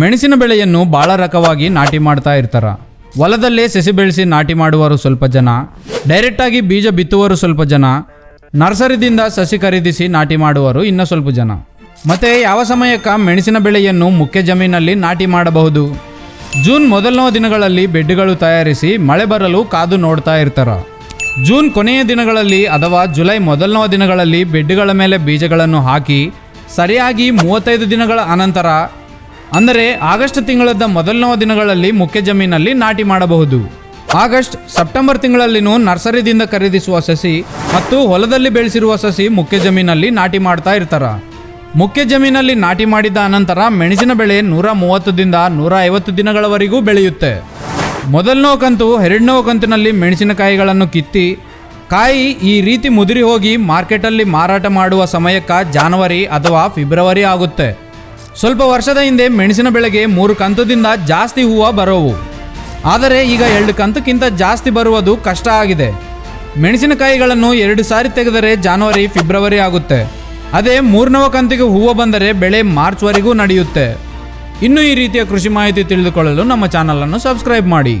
ಮೆಣಸಿನ ಬೆಳೆಯನ್ನು ಭಾಳ ರಕವಾಗಿ ನಾಟಿ ಮಾಡ್ತಾ ಇರ್ತಾರ. ಹೊಲದಲ್ಲೇ ಸಸಿ ಬೆಳೆಸಿ ನಾಟಿ ಮಾಡುವರು ಸ್ವಲ್ಪ ಜನ ಡೈರೆಕ್ಟಾಗಿ ಬೀಜ ಬಿತ್ತುವರು ಸ್ವಲ್ಪ ಜನ, ನರ್ಸರಿದಿಂದ ಸಸಿ ಖರೀದಿಸಿ ನಾಟಿ ಮಾಡುವರು ಇನ್ನೂ ಸ್ವಲ್ಪ ಜನ. ಮತ್ತೆ ಯಾವ ಸಮಯಕ್ಕೆ ಮೆಣಸಿನ ಬೆಳೆಯನ್ನು ಮುಖ್ಯ ಜಮೀನಲ್ಲಿ ನಾಟಿ ಮಾಡಬಹುದು? ಜೂನ್ ಮೊದಲನೇ ದಿನಗಳಲ್ಲಿ ಬೆಡ್ಗಳು ತಯಾರಿಸಿ ಮಳೆ ಬರಲು ಕಾದು ನೋಡ್ತಾ ಇರ್ತಾರ. ಜೂನ್ ಕೊನೆಯ ದಿನಗಳಲ್ಲಿ ಅಥವಾ ಜುಲೈ ಮೊದಲನೇ ದಿನಗಳಲ್ಲಿ ಬೆಡ್ಗಳ ಮೇಲೆ ಬೀಜಗಳನ್ನು ಹಾಕಿ, ಸರಿಯಾಗಿ ಮೂವತ್ತೈದು ದಿನಗಳ ಅನಂತರ ಅಂದರೆ ಆಗಸ್ಟ್ ತಿಂಗಳದ ಮೊದಲನೇ ದಿನಗಳಲ್ಲಿ ಮುಖ್ಯ ಜಮೀನಲ್ಲಿ ನಾಟಿ ಮಾಡಬಹುದು. ಆಗಸ್ಟ್, ಸೆಪ್ಟೆಂಬರ್ ತಿಂಗಳಲ್ಲಿನೂ ನರ್ಸರಿದಿಂದ ಖರೀದಿಸುವ ಸಸಿ ಮತ್ತು ಹೊಲದಲ್ಲಿ ಬೆಳೆಸಿರುವ ಸಸಿ ಮುಖ್ಯ ಜಮೀನಲ್ಲಿ ನಾಟಿ ಮಾಡ್ತಾ ಇರ್ತಾರ. ಮುಖ್ಯ ಜಮೀನಲ್ಲಿ ನಾಟಿ ಮಾಡಿದ ಅನಂತರ ಮೆಣಸಿನ ಬೆಳೆ ನೂರ ಮೂವತ್ತದಿಂದ ನೂರ ಐವತ್ತು ದಿನಗಳವರೆಗೂ ಬೆಳೆಯುತ್ತೆ. ಮೊದಲನೋ ಕಂತು ಎರಡನೋ ಕಂತಿನಲ್ಲಿ ಮೆಣಸಿನಕಾಯಿಗಳನ್ನು ಕಿತ್ತಿ, ಕಾಯಿ ಈ ರೀತಿ ಮುದುರಿ ಹೋಗಿ ಮಾರ್ಕೆಟಲ್ಲಿ ಮಾರಾಟ ಮಾಡುವ ಸಮಯಕ್ಕೆ ಜಾನವರಿ ಅಥವಾ ಫೆಬ್ರವರಿ ಆಗುತ್ತೆ. ಸ್ವಲ್ಪ ವರ್ಷದ ಹಿಂದೆ ಮೆಣಸಿನ ಬೆಳೆಗೆ ಮೂರು ಕಂತದಿಂದ ಜಾಸ್ತಿ ಹೂವು ಬರೋವು. ಆದರೆ ಈಗ ಎರಡು ಕಂತಕ್ಕಿಂತ ಜಾಸ್ತಿ ಬರುವುದು ಕಷ್ಟ ಆಗಿದೆ. ಮೆಣಸಿನಕಾಯಿಗಳನ್ನು ಎರಡು ಸಾರಿ ತೆಗೆದರೆ ಜಾನ್ವರಿ ಫೆಬ್ರವರಿ ಆಗುತ್ತೆ. ಅದೇ ಮೂರನವ ಕಂತಿಗೆ ಹೂವು ಬಂದರೆ ಬೆಳೆ ಮಾರ್ಚ್ವರೆಗೂ ನಡೆಯುತ್ತೆ. ಇನ್ನೂ ಈ ರೀತಿಯ ಕೃಷಿ ಮಾಹಿತಿ ತಿಳಿದುಕೊಳ್ಳಲು ನಮ್ಮ ಚಾನಲನ್ನು ಸಬ್ಸ್ಕ್ರೈಬ್ ಮಾಡಿ.